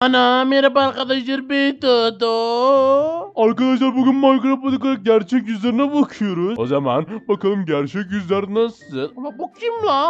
Ana merhaba arkadaşlar ben Toto. Arkadaşlar bugün Minecraft'ta gerçek yüzlerine bakıyoruz. O zaman bakalım gerçek yüzler nasıl? Ulan bu kim la?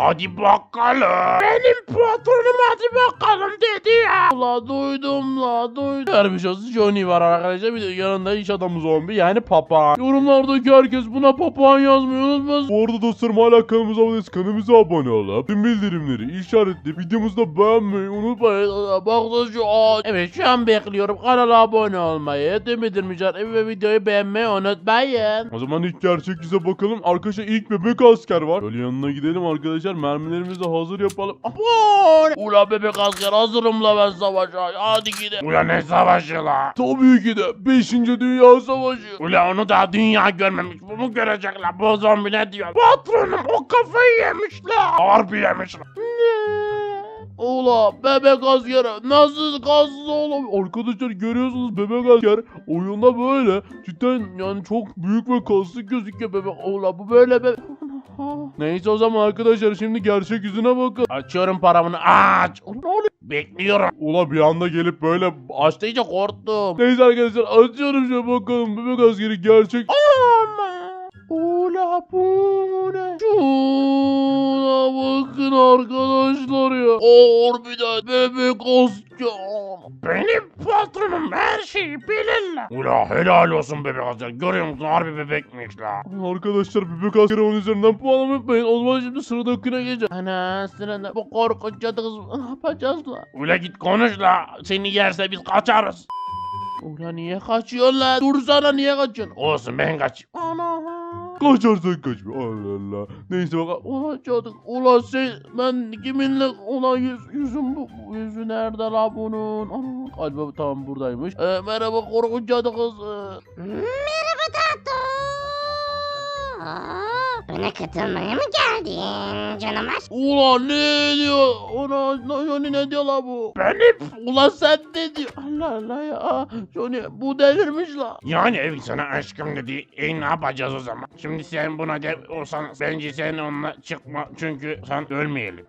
Hadi bakalım. Benim patronum hadi bakalım dedi ya. La duydum la duydum. Vermiş olsun Johnny var arkadaşlar. Bir de yanında iş adamı zombi yani papağan. Yorumlardaki herkes buna papağan yazmayı unutmasın. Bu arada dostlarım hala kanalımıza abone kanalımıza abone olup tüm bildirimleri işaretleyip videomuzu da beğenmeyi unutmayın. Bakın şu ağaç. Evet şu an bekliyorum. Kanala abone olmayı, tüm bildirimleri ve videoyu beğenmeyi unutmayın. O zaman ilk gerçek yüze bakalım. Arkadaşlar ilk bebek asker var. Böyle yanına gidelim arkadaşlar. Mermilerimizi de hazır yapalım. Aman! Ula bebek asker hazırım la ben savaşa. Hadi gidelim. Ula ne savaşı la? Tabii ki de 5. Dünya Savaşı. Ula onu daha dünya görmemiş. Bunu görecek la. Bu zombi ne diyor? Patronum o kafayı yemiş la. Harbi yemiş la. Ula bebek askeri nasıl kaslı oğlum? Arkadaşlar görüyorsunuz bebek asker oyunda böyle cidden yani çok büyük ve kaslı gözüküyor bebek. Ula bu böyle bebek. Neyse o zaman arkadaşlar şimdi gerçek yüzüne bakın. Açıyorum paramını aç. Ne oluyor? Bekliyorum. Ula bir anda gelip böyle Açtı iyice korktum. Neyse arkadaşlar açıyorum şöyle bakalım bebek askeri gerçek. Ama. Ula bu ne? Şuna bakın arkadaşlar ya. Harbiden bebek asker. Benim patronum her şeyi bilir la. Ula helal olsun bebek asker. Görüyor musun harbi bebekmiş la. Arkadaşlar bebek askeri onun üzerinden puan unutmayın. O zaman şimdi sıradakine geçelim. Ana sırada bu korkunç cadı kız ne yapacağız la? Ula git konuş la. Seni yerse biz kaçarız. Ula niye kaçıyorsun la? Dursana niye kaçıyorsun? Olsun ben kaçayım. Ana. Kaçarsan kaçma. Allah Allah. Neyse bakalım. Ulan cadı, ulan şey, ben kiminle, ulan yüz, yüzüm bu, yüzü nerede la bunun? Ana, galiba tamam buradaymış. Ee, merhaba korkunç cadı kız. Ee, Merhaba Tato. Aa, Bana katılmaya mı geldin canavar? Ulan ne diyor? Ona, ne, Johnny ne diyor la bu? Benim. Ulan sen ne diyor? Allah Allah ya. Johnny bu delirmiş la. Yani ev sana aşkım dedi. E ne yapacağız o zaman? Şimdi sen buna de olsan bence sen onunla çıkma çünkü sen ölmeyelim.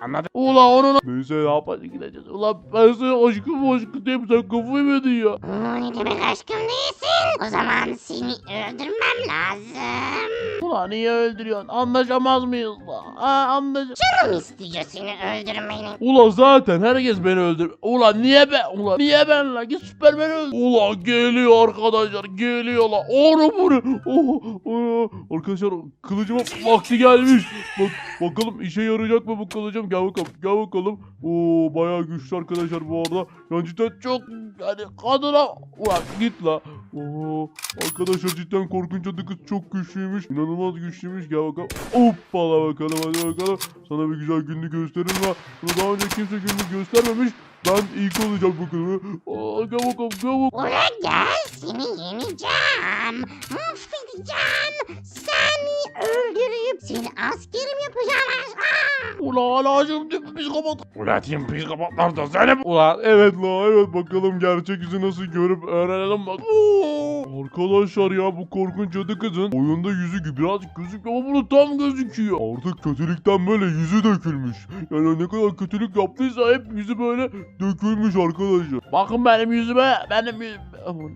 Anladın? Ulan onun Neyse ne. Hadi gideceğiz. Ulan ben sana aşkım aşkım diyeyim sen kafayı mı yedin ya? Ne demek aşkım değilsin? O zaman seni öldürmem lazım. Ulan niye öldürüyorsun? Anlaşamaz mıyız la? Ha anlaş... Canım istiyor seni öldürmeni. Ulan zaten herkes beni öldür. Ulan niye ben? Ulan niye ben la? Git Süpermen'i öldür. Ulan geliyor arkadaşlar geliyor la. Onu bunu. Oh, oh, arkadaşlar kılıcıma vakti gelmiş. Bak bakalım işe yarayacak mı bu kılıcım? Gel bakalım. Gel bakalım. Oo bayağı güçlü arkadaşlar bu arada. Yani cidden Çok hani kadına. Ulan git la. Oo arkadaşlar cidden korkunç adı kız çok güçlüymüş. İnanılmaz güçlüymüş. Gel bakalım. Hoppala bakalım hadi bakalım. Sana bir güzel günlük gösterelim la. Bunu daha önce kimse günlük göstermemiş. Ben ilk olacağım bakalım. Aa, gel bakalım gel bakalım. Buraya gel seni yeneceğim. Mahvedeceğim. Seni öldürüp seni askerim yapacağım. Aa! Ulan hala şimdi psikopat. Ulan tüm psikopatlar da seni bu. Ulan evet la evet bakalım gerçek yüzü nasıl görüp öğrenelim bak. Arkadaşlar ya bu korkunç cadı kızın oyunda yüzü birazcık gözüküyor ama burada tam gözüküyor. Artık kötülükten böyle yüzü dökülmüş. Yani ne kadar kötülük yaptıysa hep yüzü böyle dökülmüş arkadaşlar. Bakın benim yüzüme. Benim yüzüme. Aman,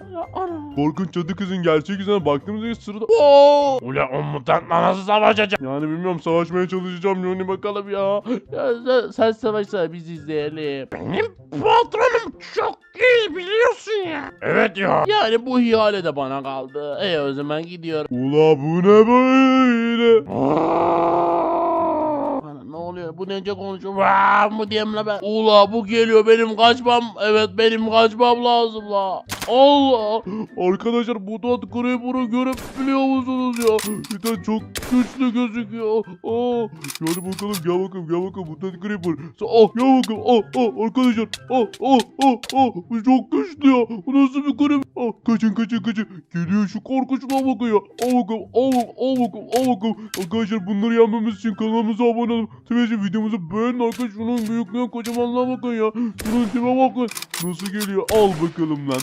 Ana. Ana. Korkunç cadı kızın gerçek yüzüne baktığımızda sırada... Oo. Ulan o mutantla nasıl savaşacak? Yani bilmiyorum savaşmaya çalışacağım Yoni bakalım ya. Ya sen, sen savaşsana biz izleyelim. Benim patronum çok iyi biliyorsun ya. Evet ya. Yani bu ihale de bana kaldı. E o zaman gidiyorum. Ula bu ne böyle? Ne oluyor? Bu nece konuşuyor? Vaa mı diyeyim la ben? Ula bu geliyor benim kaçmam. Evet benim kaçmam lazım la. Allah. Arkadaşlar bu tat creeper'ı görüp biliyor musunuz ya? Cidden çok güçlü gözüküyor. Aa, yani bakalım gel bakalım gel bakalım bu tat creeper. Ah gel bakalım. Ah ah arkadaşlar. Ah ah ah ah. Bu çok güçlü ya. Bu nasıl bir creeper? Ah kaçın kaçın kaçın. Geliyor şu korkunçluğa bakın ya. Al bakalım al bakalım al bakalım al bakalım. Arkadaşlar bunları yenmemiz için kanalımıza abone olun. Tabii ki videomuzu beğenin arkadaşlar. Şunun büyüklüğüne kocamanlığa bakın ya. Şunun tipe bakın. Nasıl geliyor? Al bakalım lan.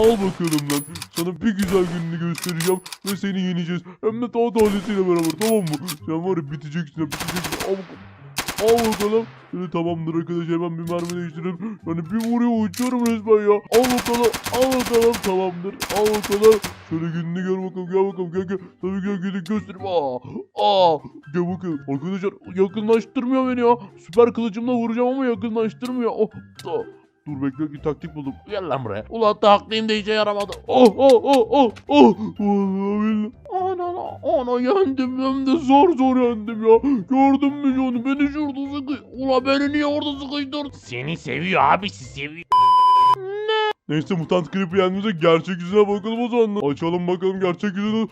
Al bakalım lan. Sana bir güzel gününü göstereceğim ve seni yeneceğiz. Hem de daha tanesiyle beraber tamam mı? Sen var ya biteceksin biteceksin. Al bakalım. Al bakalım. Şöyle tamamdır arkadaşlar hemen bir mermi değiştirelim. Yani bir vuruyor uçuyorum resmen ya. Al bakalım. Al bakalım tamamdır. Al bakalım. Şöyle gününü gör bakalım gel bakalım gel gel. Tabii gel gününü göstereyim. Aa. Aa. Gel bakalım. Arkadaşlar yakınlaştırmıyor beni ya. Süper kılıcımla vuracağım ama yakınlaştırmıyor. Oh. Oh. Dur bekle bir taktik buldum. Gel lan buraya. Ulan takliyim de işe yaramadı. Oh oh oh oh oh. Vallahi. Ana ana yendim hem de zor zor yendim ya. Gördün mü Johnny beni şurada sıkı. Ulan beni niye orada sıkıştırdın? Seni seviyor abisi seviyor. Neyse mutant creeper yendiğimizde gerçek yüzüne bakalım o zaman. Açalım bakalım gerçek yüzünü.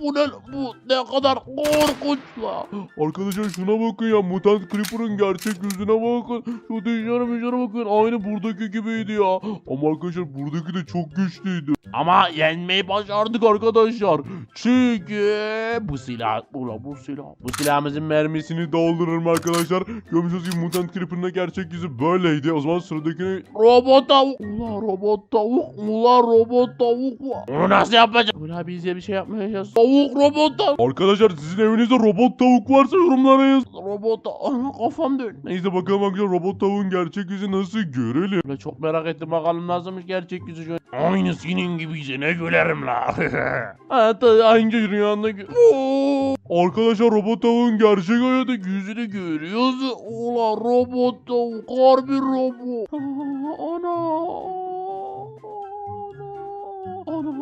Bu, ne bu ne kadar korkunç la. Arkadaşlar şuna bakın ya mutant creeper'ın gerçek yüzüne bakın. Şu dişlere mişlere bakın aynı buradaki gibiydi ya. Ama arkadaşlar buradaki de çok güçlüydü. Ama yenmeyi başardık arkadaşlar. Çünkü bu silah, ulan bu silah, bu silahımızın mermisi Mermisini doldurırım arkadaşlar. Görmüşsünüz gibi mutant creeper'ın gerçek yüzü böyleydi. O zaman sıradakine Robot tavuk. Ulan robot tavuk. Ulan robot tavuk. Onu nasıl yapacağım? Ulan biz de bir şey yapmayacağız. Tavuk robot tavuk. Arkadaşlar sizin evinizde robot tavuk varsa yorumlara yazın. Robot tavuk. Ana kafam dön. Neyse bakalım arkadaşlar robot tavuğun gerçek yüzü nasıl görelim. Ulan çok merak ettim bakalım nasılmış gerçek yüzü şu. Aynı senin gibiyse ne gülerim la. Hatta hangi rüyandaki. Oo. Arkadaşlar robot tavuğun gerçek hayatı Yüzünü görüyoruz. Ulan robot tavuk. Harbi robot. Ana. Ana.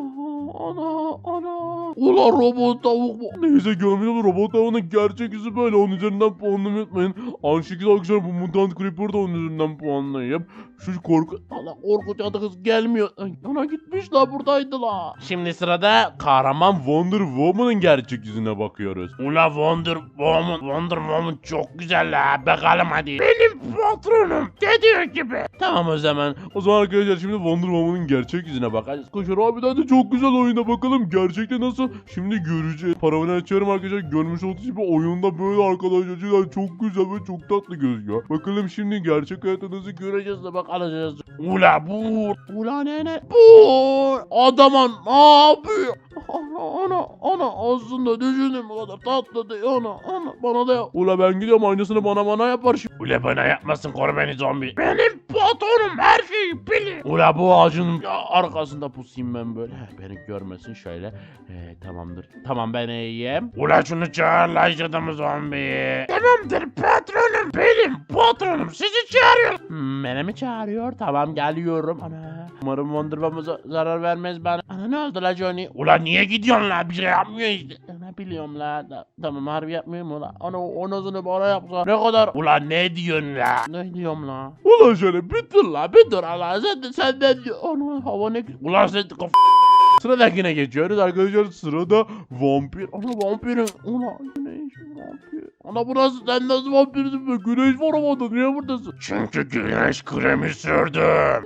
Ana. Ana. Ulan robot tavuk bu. Neyse görmüyorum robot tavuğunun gerçek yüzü böyle. Onun üzerinden puanlamayı unutmayın. Aynı şekilde arkadaşlar bu mutant creeper da onun üzerinden puanlayıp şu korku... Allah korkunç adı kız gelmiyor. Ay, Ana gitmiş la buradaydı la. Şimdi sırada kahraman Wonder Woman'ın gerçek yüzüne bakıyoruz. Ula Wonder Woman, Wonder Woman çok güzel la. Bakalım hadi. Benim patronum dediği gibi. Tamam o zaman. O zaman arkadaşlar şimdi Wonder Woman'ın gerçek yüzüne bakacağız. Koşar abiden de çok güzel oyunda bakalım gerçekte nasıl. Şimdi göreceğiz. Paramını açıyorum arkadaşlar. Görmüş olduğunuz gibi oyunda böyle arkadaşlar. Çok güzel ve çok tatlı gözüküyor. Bakalım şimdi gerçek hayatta nasıl göreceğiz. De bak alacağız. Ula bu. Ulan ne ne? Bu adama ne yapıyor? Ana ana aslında düşündüğüm kadar tatlı değil ana ana bana da yap. Ula ben gidiyorum aynısını bana bana yapar şimdi. Ula bana yapmasın koru beni zombi. Benim patronum her şeyi bilir. Ula bu ağacın ya, arkasında pusayım ben böyle. Heh, Beni görmesin şöyle. Ee, tamamdır. Tamam ben iyiyim. Ula şunu çağır la iş adamı zombi. Tamamdır patronum benim patronum sizi çağırıyor. Hmm, beni mi çağırıyor? Tamam geliyorum. Ana. Umarım Wonder Woman'a zarar vermez bana. Ana ne oldu la Johnny? Ula niye gidiyorsun la bir şey yapmıyor işte. Ne biliyorum la. Da, tamam harbi yapmıyorum la. Ana o nazını bana yapsa ne kadar... Ula ne diyorsun la? Ne diyorum la? Ulan şöyle bir Dur la bir dur Allah sen de sen de diyor. Ana hava ne güzel. Ula sen kaf... Sıradakine geçiyoruz. arkadaşlar sırada vampir. Ana vampirin. Ana güneş vampir. Ana burası sen nasıl vampirsin be? Güneş var havada niye buradasın? Çünkü güneş kremi sürdüm.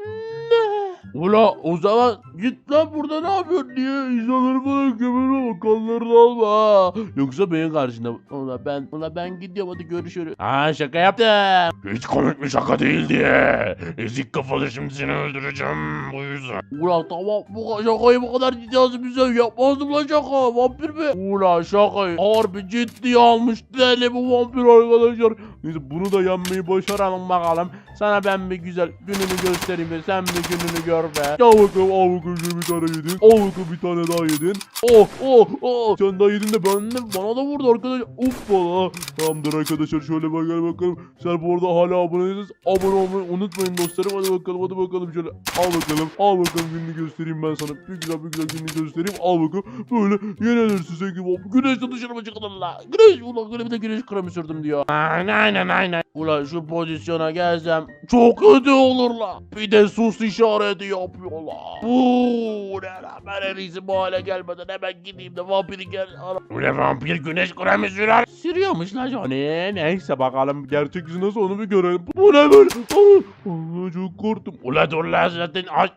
Ula o zaman git lan burada ne yapıyorsun diye insanları falan gömülme bak kanlarını alma ha. Yoksa benim karşında. Ula ben, ula ben gidiyorum hadi görüşürüz. Ha şaka yaptım. Hiç komik bir şaka değil diye. Ezik kafalı şimdi seni öldüreceğim bu yüzden. Ula tamam bu şakayı bu kadar ciddi almışsın yapmazdım lan şaka vampir mi? Ula şakayı harbi ciddi almış deli bu vampir arkadaşlar. Neyse bunu da yenmeyi başaralım bakalım. Sana ben bir güzel gününü göstereyim de sen bir gününü gör be. Gel bakalım al bakalım şöyle bir tane yedin. Al bakalım bir tane daha yedin. Oh oh oh. Sen daha yedin de ben de bana da vurdu arkadaşlar. Hoppala. Tamamdır arkadaşlar şöyle bak gel bakalım. Sen bu arada hala abone değilseniz abone olmayı unutmayın dostlarım. Hadi bakalım hadi bakalım şöyle. Al bakalım. Al bakalım gününü göstereyim ben sana. Bir güzel bir güzel gününü göstereyim. Al bakalım. Böyle yenilirsin sen gibi. Güneşten dışarı mı çıktın la? Güneş ulan güne bir de güneş kremi sürdüm diyor. Aynen aynen aynen. Ulan şu pozisyona gelsem çok kötü olur la. Bir de sus işareti yapıyorlar. Bu ne ben en iyisi bu hale gelmeden hemen gideyim de vampiri gel. Ana. Ula vampir güneş kremi sürer. Sürüyormuş la Johnny. Neyse bakalım. Gerçek yüzü nasıl onu bir görelim. Bu ne böyle? Aa, çok korktum. Ula dur la zaten aç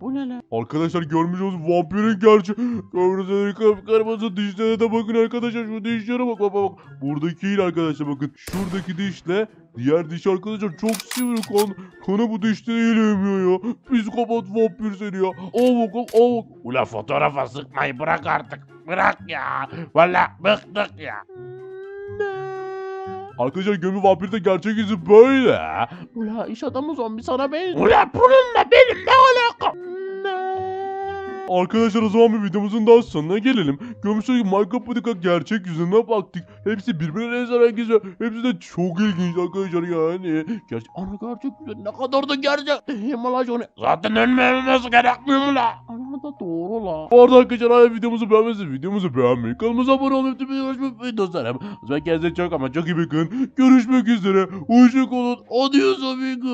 Bu ne la? Arkadaşlar görmüş vampirin gerçek. Gördüğünüz gibi kırmızı dişlere de bakın arkadaşlar. Şu dişlere bak bak bak. Buradaki değil arkadaşlar bakın. Şuradaki dişle diğer diş arkadaşlar çok sivri kan. Kanı bu dişte emiyor ya. Psikopat vampir seni ya. Al bakalım al bakalım. Ula fotoğrafa sıkmayı bırak artık. Bırak ya. Valla bıktık ya. Ne? Arkadaşlar gömü vampirde gerçek yüzü böyle. Ula iş adamı zombi sana benziyor. Ula bununla benim ne alakam? Arkadaşlar o zaman bir videomuzun daha sonuna gelelim. Görmüş Minecraft Patika gerçek yüzüne baktık. Hepsi birbirine benzer arkadaşlar. Hepsi de çok ilginç arkadaşlar yani. Gerçek... Ana gerçek güzel ne kadar da gerçek. Himalaya Johnny. Zaten ölmememiz gerekmiyor la? Ana da doğru la. Bu arada arkadaşlar hala videomuzu beğenmezseniz videomuzu beğenmeyi, kanalımıza abone olmayı, unutmayın dostlarım. O zaman kendinize çok ama çok iyi bakın. Görüşmek üzere. Hoşçakalın. Adios amigos.